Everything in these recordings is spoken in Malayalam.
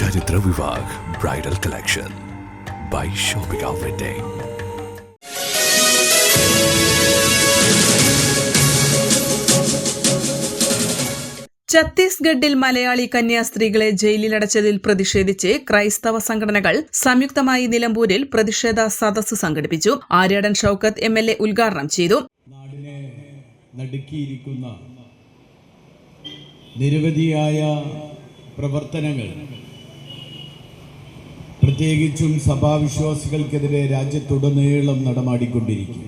bridal collection. by shopping outlet ഛത്തീസ്ഗഡിൽ മലയാളി കന്യാസ്ത്രീകളെ ജയിലിലടച്ചതിൽ പ്രതിഷേധിച്ച് ക്രൈസ്തവ സംഘടനകൾ സംയുക്തമായി നിലമ്പൂരിൽ പ്രതിഷേധ സദസ്സ് സംഘടിപ്പിച്ചു. Aryadan Shoukath M L A ഉദ്ഘാടനം ചെയ്തു. നാടിനെ നടുക്കിയിരിക്കുന്ന നിരവധിയായ പ്രവർത്തനങ്ങൾ പ്രത്യേകിച്ചും സഭാവിശ്വാസികൾക്കെതിരെ രാജ്യത്തുടനീളം നടമാടിക്കൊണ്ടിരിക്കും.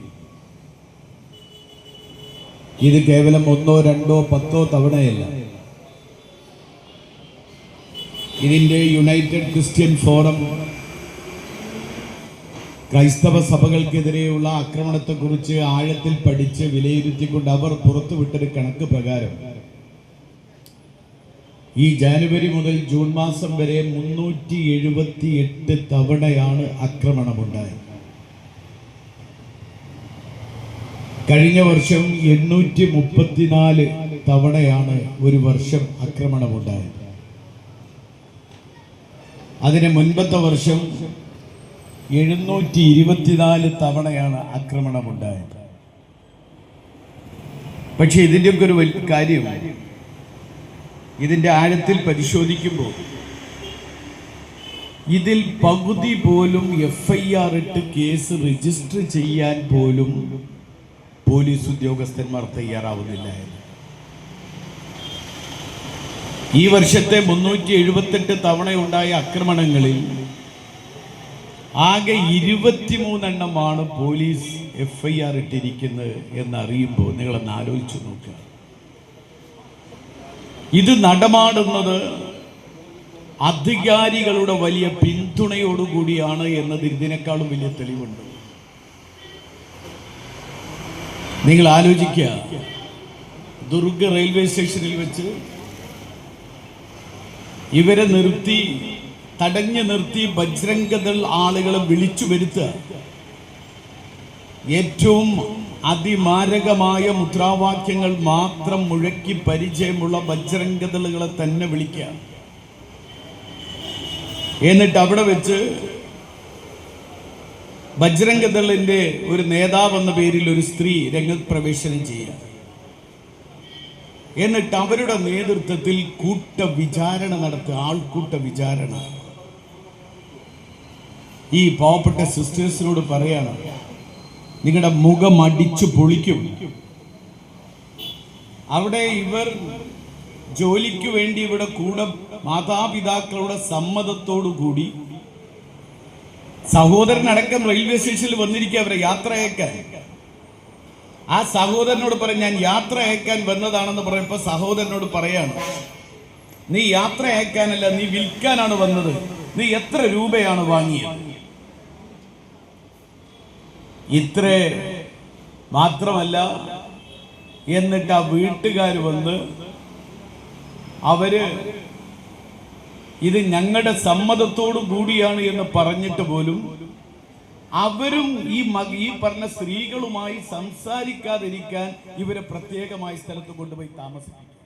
ഇത് കേവലം ഒന്നോ രണ്ടോ പത്തോ തവണയല്ല. ഇതിന്റെ യുണൈറ്റഡ് ക്രിസ്ത്യൻ ഫോറം ക്രൈസ്തവ സഭകൾക്കെതിരെയുള്ള ആക്രമണത്തെക്കുറിച്ച് ആഴത്തിൽ പഠിച്ച് വിലയിരുത്തിക്കൊണ്ട് അവർ പുറത്തുവിട്ടൊരു കണക്ക് പ്രകാരം ഈ ജാനുവരി മുതൽ ജൂൺ മാസം വരെ മുന്നൂറ്റി എഴുപത്തി എട്ട് തവണയാണ് ആക്രമണമുണ്ടായത്. കഴിഞ്ഞ വർഷം എണ്ണൂറ്റി മുപ്പത്തിനാല് തവണയാണ് ഒരു വർഷം ആക്രമണമുണ്ടായത്. അതിന് മുൻപത്തെ വർഷം എഴുന്നൂറ്റി ഇരുപത്തിനാല് തവണയാണ് ആക്രമണമുണ്ടായത്. പക്ഷേ ഇതിന്റെയൊക്കെ ഒരു വലിയ കാര്യം ഇതിന്റെ ആഴത്തിൽ പരിശോധിക്കുമ്പോൾ ഇതിൽ പകുതി പോലും എഫ് ഐ ആർ ഇട്ട് കേസ് രജിസ്റ്റർ ചെയ്യാൻ പോലും പോലീസ് ഉദ്യോഗസ്ഥന്മാർ തയ്യാറാവുന്നില്ല ഈ വർഷത്തെ മുന്നൂറ്റി എഴുപത്തെട്ട് തവണയുണ്ടായ ആക്രമണങ്ങളിൽ ആകെ ഇരുപത്തിമൂന്നെണ്ണമാണ് പോലീസ് എഫ് ഐ ആർ ഇട്ടിരിക്കുന്നത് എന്നറിയുമ്പോൾ നിങ്ങളൊന്ന് ആലോചിച്ചു നോക്കുക. ഇത് നടമാടുന്നത് അധികാരികളുടെ വലിയ പിന്തുണയോടുകൂടിയാണ് എന്നത് ഇതിനേക്കാളും വലിയ തെളിവുണ്ട്. നിങ്ങൾ ആലോചിക്കുക ദുർഗ റെയിൽവേ സ്റ്റേഷനിൽ വെച്ച് ഇവരെ നിർത്തി തടഞ്ഞു നിർത്തി ബജ്രംഗദൾ ആളുകളെ വിളിച്ചു വരുത്തുക. ഏറ്റവും അതിമാരകമായ മുദ്രാവാക്യങ്ങൾ മാത്രം മുഴക്കി പരിചയമുള്ള വജ്രംഗതളുകളെ തന്നെ വിളിക്കുക. എന്നിട്ട് അവിടെ വെച്ച് ബജ്രംഗദളിന്റെ ഒരു നേതാവ് എന്ന പേരിൽ ഒരു സ്ത്രീ രംഗത്ത് പ്രവേശനം ചെയ്യുക. എന്നിട്ട് അവരുടെ നേതൃത്വത്തിൽ കൂട്ട വിചാരണ നടത്തുക. ആൾക്കൂട്ട വിചാരണ. ഈ പാവപ്പെട്ട സിസ്റ്റേഴ്സിനോട് പറയാണ് നിങ്ങളുടെ മുഖം അടിച്ചു പൊളിക്കും. അവിടെ ഇവർ ജോലിക്ക് വേണ്ടി ഇവിടെ കൂടെ മാതാപിതാക്കളുടെ സമ്മതത്തോടു കൂടി സഹോദരൻ സഹോദരനടക്കം റെയിൽവേ സ്റ്റേഷനിൽ വന്നിരിക്കുക അവരെ യാത്ര അയക്കാൻ. ആ സഹോദരനോട് പറയും ഞാൻ യാത്ര അയക്കാൻ വന്നതാണെന്ന് പറയുമ്പോൾ സഹോദരനോട് പറയാണ് നീ യാത്ര അയക്കാനല്ല നീ വിൽക്കാനാണ് വന്നത്. നീ എത്ര രൂപയാണ് വാങ്ങിയത്? ഇത്ര മാത്രമല്ല എന്നിട്ട് ആ വീട്ടുകാർ വന്ന് അവർ ഇത് ഞങ്ങളുടെ സമ്മതത്തോടു കൂടിയാണ് എന്ന് പറഞ്ഞിട്ട് പോലും അവരും ഈ ഈ പറഞ്ഞ സ്ത്രീകളുമായി സംസാരിക്കാതിരിക്കാൻ ഇവരെ പ്രത്യേകമായി സ്ഥലത്ത് കൊണ്ടുപോയി താമസിപ്പിക്കും.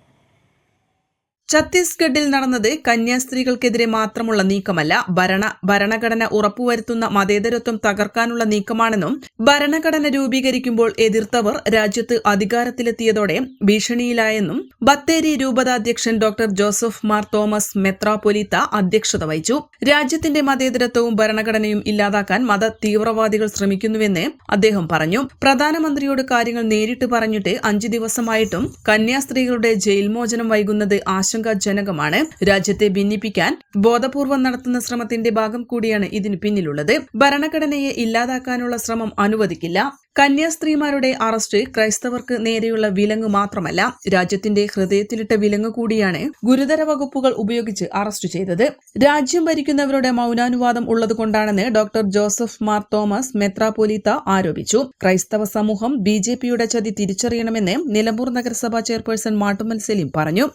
ഛത്തീസ്ഗഡിൽ നടന്നത് കന്യാസ്ത്രീകൾക്കെതിരെ മാത്രമുള്ള നീക്കമല്ല ഭരണ ഭരണഘടന ഉറപ്പുവരുത്തുന്ന മതേതരത്വം തകർക്കാനുള്ള നീക്കമാണെന്നും ഭരണഘടന രൂപീകരിക്കുമ്പോൾ എതിർത്തവർ രാജ്യത്ത് അധികാരത്തിലെത്തിയതോടെ ഭീഷണിയിലായെന്നും ബത്തേരി രൂപതാധ്യക്ഷൻ ഡോക്ടർ ജോസഫ് മാർ തോമസ് മെത്രാപൊലീത്ത അധ്യക്ഷത വഹിച്ചു. രാജ്യത്തിന്റെ മതേതരത്വവും ഭരണഘടനയും ഇല്ലാതാക്കാൻ മത തീവ്രവാദികൾ ശ്രമിക്കുന്നുവെന്ന് അദ്ദേഹം പറഞ്ഞു. പ്രധാനമന്ത്രിയോട് കാര്യങ്ങൾ നേരിട്ട് പറഞ്ഞിട്ട് അഞ്ചു ദിവസമായിട്ടും കന്യാസ്ത്രീകളുടെ ജയിൽമോചനം വൈകുന്നത് വൈകുന്നത് ആശങ്കാജനകമാണ്. രാജ്യത്തെ ഭിന്നിപ്പിക്കാൻ ബോധപൂർവം നടത്തുന്ന ശ്രമത്തിന്റെ ഭാഗം കൂടിയാണ് ഇതിന് പിന്നിലുള്ളത്. ഭരണഘടനയെ ഇല്ലാതാക്കാനുള്ള ശ്രമം അനുവദിക്കില്ല. കന്യാസ്ത്രീമാരുടെ അറസ്റ്റ് ക്രൈസ്തവർക്ക് നേരെയുള്ള വിലങ്ങ് മാത്രമല്ല രാജ്യത്തിന്റെ ഹൃദയത്തിലിട്ട വിലങ്ങ് കൂടിയാണ് ഗുരുതര വകുപ്പുകൾ ഉപയോഗിച്ച് അറസ്റ്റ് ചെയ്തത്. രാജ്യം ഭരിക്കുന്നവരുടെ മൗനാനുവാദം ഉള്ളതുകൊണ്ടാണെന്ന് ഡോക്ടർ ജോസഫ് മാർ തോമസ് മെത്രാപോലീത്ത ആരോപിച്ചു. ക്രൈസ്തവ സമൂഹം ബി ജെ പിയുടെ ചതി തിരിച്ചറിയണമെന്ന് നിലമ്പൂർ നഗരസഭാ ചെയർപേഴ്സൺ മാട്ടുമൽ സലീം പറഞ്ഞു.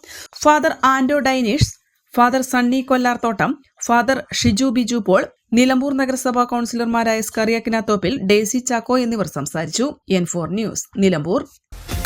Father Anto Dainish father Sunny Kollarthottam father Shiju Biju Paul Nilambur നഗരസഭാ കൌൺസിലർമാരായ സ്കറിയക്കിനാത്തോപ്പിൽ ഡേസി ചാക്കോ എന്നിവർ സംസാരിച്ചു. N four news Nilambur.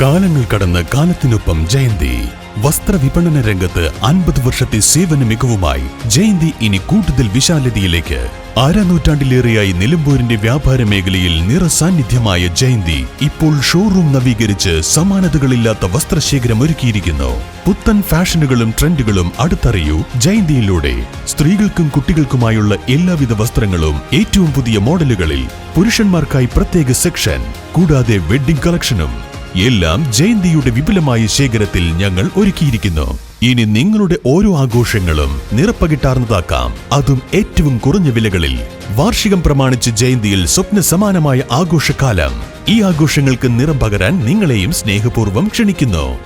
കാലങ്ങൾ കടന്ന് കാലത്തിനൊപ്പം ജയന്തി. വസ്ത്രവിപണന രംഗത്ത് അൻപത് വർഷത്തെ സേവന മികവുമായി ജയന്തി ഇനി കൂടുതൽ വിശാലതയിലേക്ക്. അരനൂറ്റാണ്ടിലേറെയായി നിലമ്പൂരിന്റെ വ്യാപാര മേഖലയിൽ നിറസാന്നിധ്യമായ ജയന്തി ഇപ്പോൾ ഷോറൂം നവീകരിച്ച് സമാനതകളില്ലാത്ത വസ്ത്രശേഖരം ഒരുക്കിയിരിക്കുന്നു. പുത്തൻ ഫാഷനുകളും ട്രെൻഡുകളും അടുത്തറിയൂ ജയന്തിയിലൂടെ. സ്ത്രീകൾക്കും കുട്ടികൾക്കുമായുള്ള എല്ലാവിധ വസ്ത്രങ്ങളും ഏറ്റവും പുതിയ മോഡലുകളിൽ പുരുഷന്മാർക്കായി പ്രത്യേക സെക്ഷൻ കൂടാതെ വെഡ്ഡിംഗ് കളക്ഷനും. എല്ലാം ജയന്തിയുടെ വിപുലമായ ശേഖരത്തിൽ ഞങ്ങൾ ഒരുക്കിയിരിക്കുന്നു. ഇനി നിങ്ങളുടെ ഓരോ ആഘോഷങ്ങളും നിറപ്പകിട്ടാർന്നതാക്കാം അതും ഏറ്റവും കുറഞ്ഞ വിലകളിൽ. വാർഷികം പ്രമാണിച്ച് ജയന്തിയിൽ സ്വപ്ന സമാനമായ ആഘോഷകാലം. ഈ ആഘോഷങ്ങൾക്ക് നിറം പകരാൻ നിങ്ങളെയും സ്നേഹപൂർവം ക്ഷണിക്കുന്നു.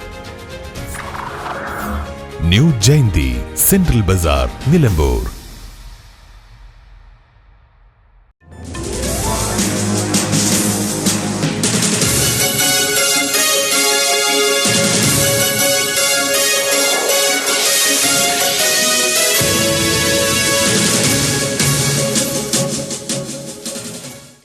New Jayanthi central bazaar Nilambur.